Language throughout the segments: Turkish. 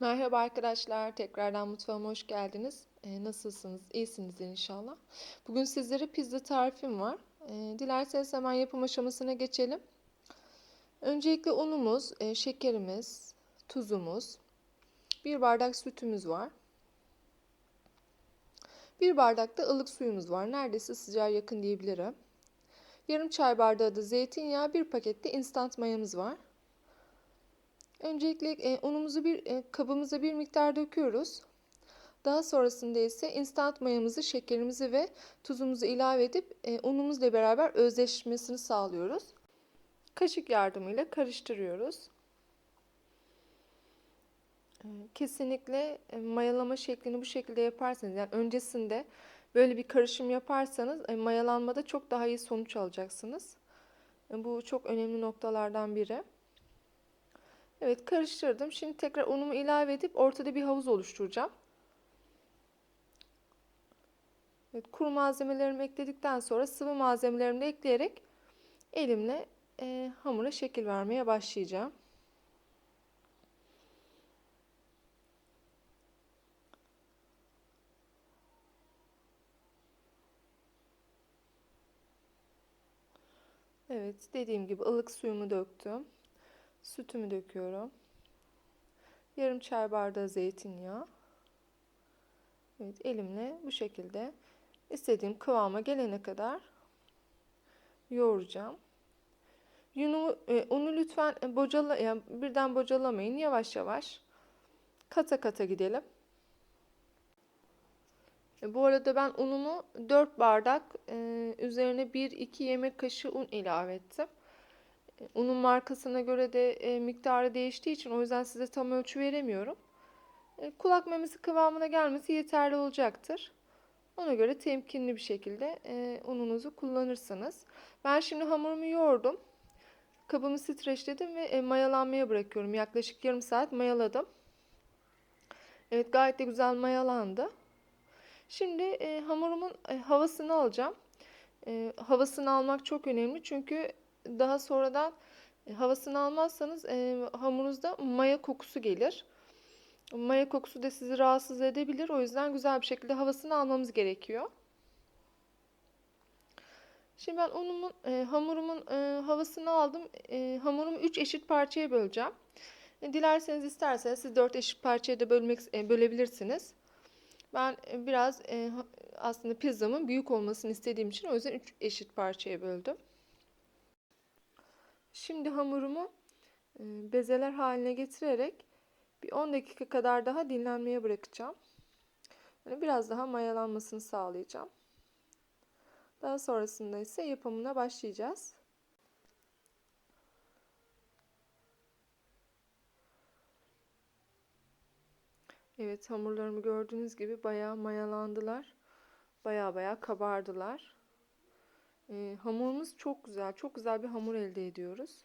Merhaba arkadaşlar, tekrardan mutfağıma hoş geldiniz. Ee, nasılsınız? İyisiniz inşallah. Bugün sizlere pizza tarifim var. Ee, dilerseniz hemen yapım aşamasına geçelim. Öncelikle unumuz, e, şekerimiz, tuzumuz, bir bardak sütümüz var. Bir bardak da ılık suyumuz var. Neredeyse sıcağa yakın diyebilirim. Yarım çay bardağı da zeytinyağı, bir pakette instant mayamız var. Öncelikle e, unumuzu bir e, kabımıza bir miktar döküyoruz. Daha sonrasında ise instant mayamızı, şekerimizi ve tuzumuzu ilave edip e, unumuzla beraber özleşmesini sağlıyoruz. Kaşık yardımıyla karıştırıyoruz. E, kesinlikle e, mayalama şeklini bu şekilde yaparsanız, yani öncesinde böyle bir karışım yaparsanız e, mayalanmada çok daha iyi sonuç alacaksınız. Bu çok önemli noktalardan biri. Evet karıştırdım. Şimdi tekrar unumu ilave edip ortada bir havuz oluşturacağım. Evet, kuru malzemelerimi ekledikten sonra sıvı malzemelerimi de ekleyerek elimle e, hamura şekil vermeye başlayacağım. Evet dediğim gibi ılık suyumu döktüm. Sütümü döküyorum. Yarım çay bardağı zeytinyağı. Evet elimle bu şekilde istediğim kıvama gelene kadar yoğuracağım. Unu, e, unu lütfen bocala, yani birden bocalamayın. Yavaş yavaş kata kata gidelim. E, bu arada ben unumu 4 bardak e, üzerine 1-2 yemek kaşığı un ilave ettim. Unun markasına göre de e, miktarı değiştiği için o yüzden size tam ölçü veremiyorum. E, kulak memesi kıvamına gelmesi yeterli olacaktır. Ona göre temkinli bir şekilde e, ununuzu kullanırsınız. Ben şimdi hamurumu yoğurdum. Kabımı streçledim ve e, mayalanmaya bırakıyorum. Yaklaşık yarım saat mayaladım. Evet gayet de güzel mayalandı. Şimdi e, hamurumun e, havasını alacağım. E, havasını almak çok önemli çünkü daha sonradan e, havasını almazsanız e, hamurunuzda maya kokusu gelir. Maya kokusu da sizi rahatsız edebilir. O yüzden güzel bir şekilde havasını almamız gerekiyor. Şimdi ben unumun, e, hamurumun e, havasını aldım. E, hamurumu 3 eşit parçaya böleceğim. E, dilerseniz isterseniz siz 4 eşit parçaya da bölmek e, bölebilirsiniz. Ben e, biraz e, aslında pizzamın büyük olmasını istediğim için o yüzden 3 eşit parçaya böldüm. Şimdi hamurumu e, bezeler haline getirerek bir 10 dakika kadar daha dinlenmeye bırakacağım. Yani biraz daha mayalanmasını sağlayacağım. Daha sonrasında ise yapımına başlayacağız. Evet hamurlarımı gördüğünüz gibi bayağı mayalandılar. Bayağı bayağı kabardılar. E, hamurumuz çok güzel. Çok güzel bir hamur elde ediyoruz.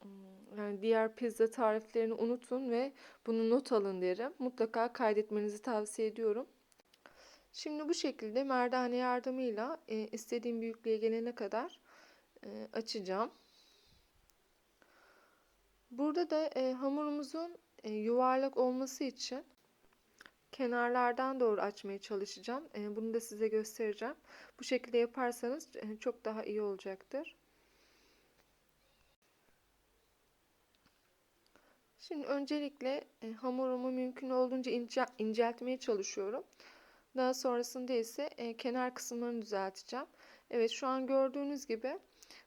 Hmm, yani diğer pizza tariflerini unutun ve bunu not alın derim. Mutlaka kaydetmenizi tavsiye ediyorum. Şimdi bu şekilde merdane yardımıyla e, istediğim büyüklüğe gelene kadar e, açacağım. Burada da e, hamurumuzun e, yuvarlak olması için kenarlardan doğru açmaya çalışacağım. E, bunu da size göstereceğim. Bu şekilde yaparsanız e, çok daha iyi olacaktır. Şimdi öncelikle e, hamurumu mümkün olduğunca ince, inceltmeye çalışıyorum. Daha sonrasında ise kenar kısımlarını düzelteceğim. Evet şu an gördüğünüz gibi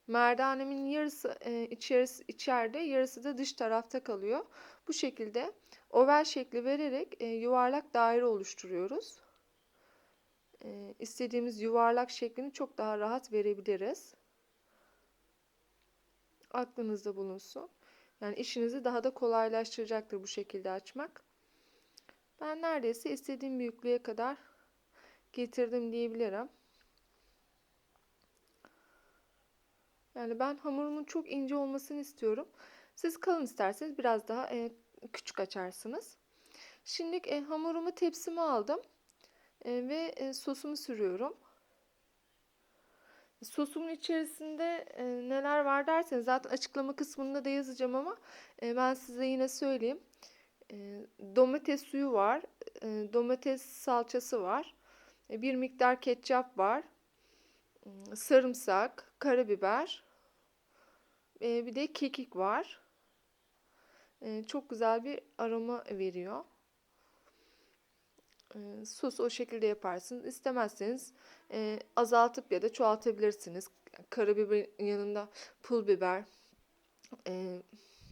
merdanemin yarısı içerisi, içeride yarısı da dış tarafta kalıyor. Bu şekilde oval şekli vererek e, yuvarlak daire oluşturuyoruz. E, istediğimiz yuvarlak şeklini çok daha rahat verebiliriz. Aklınızda bulunsun. Yani işinizi daha da kolaylaştıracaktır bu şekilde açmak. Ben neredeyse istediğim büyüklüğe kadar getirdim diyebilirim. Yani ben hamurumun çok ince olmasını istiyorum. Siz kalın isterseniz biraz daha e, küçük açarsınız. Şimdi e, hamurumu tepsime aldım e, ve e, sosumu sürüyorum. Sosumun içerisinde e, neler var derseniz zaten açıklama kısmında da yazacağım ama e, ben size yine söyleyeyim. E, domates suyu var, e, domates salçası var, e, bir miktar ketçap var, sarımsak, karabiber, e, bir de kekik var. E, çok güzel bir aroma veriyor. E, sos o şekilde yaparsınız. İstemezseniz azaltıp ya da çoğaltabilirsiniz. Karabiberin yanında pul biber,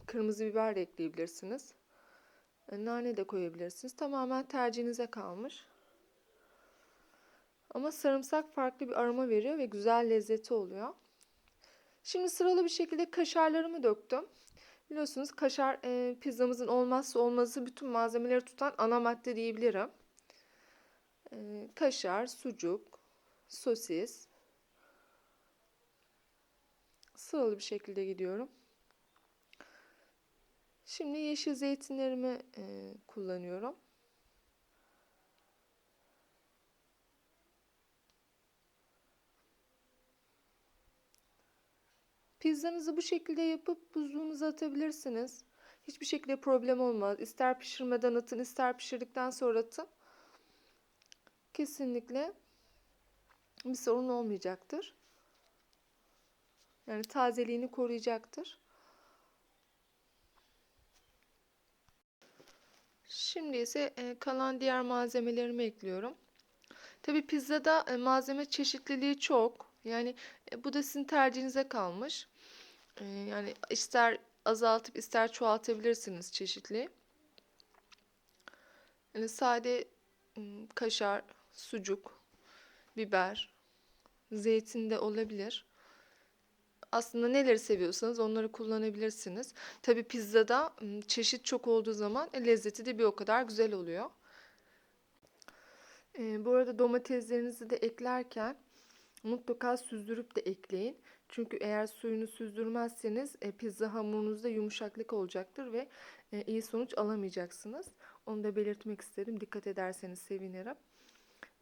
kırmızı biber de ekleyebilirsiniz. Nane de koyabilirsiniz. Tamamen tercihinize kalmış. Ama sarımsak farklı bir aroma veriyor ve güzel lezzeti oluyor. Şimdi sıralı bir şekilde kaşarlarımı döktüm. Biliyorsunuz kaşar e, pizzamızın olmazsa olmazı bütün malzemeleri tutan ana madde diyebilirim. E, kaşar, sucuk, sosis. Sıralı bir şekilde gidiyorum. Şimdi yeşil zeytinlerimi e, kullanıyorum. Pizzanızı bu şekilde yapıp buzluğunuza atabilirsiniz. Hiçbir şekilde problem olmaz. İster pişirmeden atın, ister pişirdikten sonra atın. Kesinlikle bir sorun olmayacaktır. Yani tazeliğini koruyacaktır. Şimdi ise e, kalan diğer malzemelerimi ekliyorum. Tabi pizzada e, malzeme çeşitliliği çok. Yani e, bu da sizin tercihinize kalmış. Yani ister azaltıp ister çoğaltabilirsiniz çeşitli. Yani sade kaşar, sucuk, biber, zeytin de olabilir. Aslında neleri seviyorsanız onları kullanabilirsiniz. Tabi pizzada çeşit çok olduğu zaman lezzeti de bir o kadar güzel oluyor. E, bu arada domateslerinizi de eklerken mutlaka süzdürüp de ekleyin. Çünkü eğer suyunu süzdürmezseniz e, pizza hamurunuzda yumuşaklık olacaktır ve e, iyi sonuç alamayacaksınız. Onu da belirtmek istedim. Dikkat ederseniz sevinirim.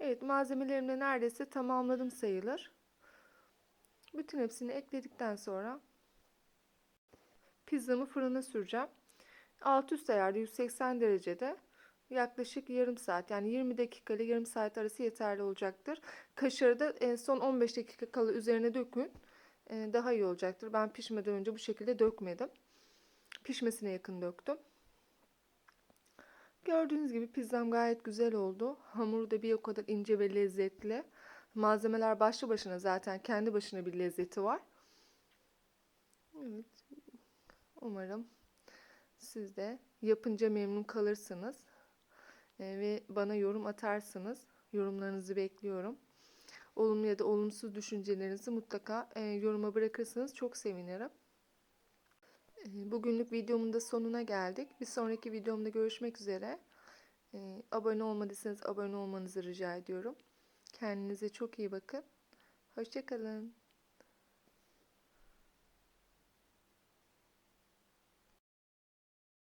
Evet malzemelerimle neredeyse tamamladım sayılır. Bütün hepsini ekledikten sonra pizzamı fırına süreceğim. Alt üst ayarda 180 derecede yaklaşık yarım saat yani 20 dakika ile yarım saat arası yeterli olacaktır. Kaşarı da en son 15 dakika kala üzerine dökün. Ee, daha iyi olacaktır. Ben pişmeden önce bu şekilde dökmedim. Pişmesine yakın döktüm. Gördüğünüz gibi pizzam gayet güzel oldu. Hamuru da bir o kadar ince ve lezzetli. Malzemeler başlı başına zaten kendi başına bir lezzeti var. Evet. Umarım siz de yapınca memnun kalırsınız. Ee, ve bana yorum atarsınız. Yorumlarınızı bekliyorum. Olumlu ya da olumsuz düşüncelerinizi mutlaka e, yoruma bırakırsanız çok sevinirim. E, bugünlük videomun da sonuna geldik. Bir sonraki videomda görüşmek üzere. E, abone olmadıysanız abone olmanızı rica ediyorum. Kendinize çok iyi bakın. Hoşçakalın.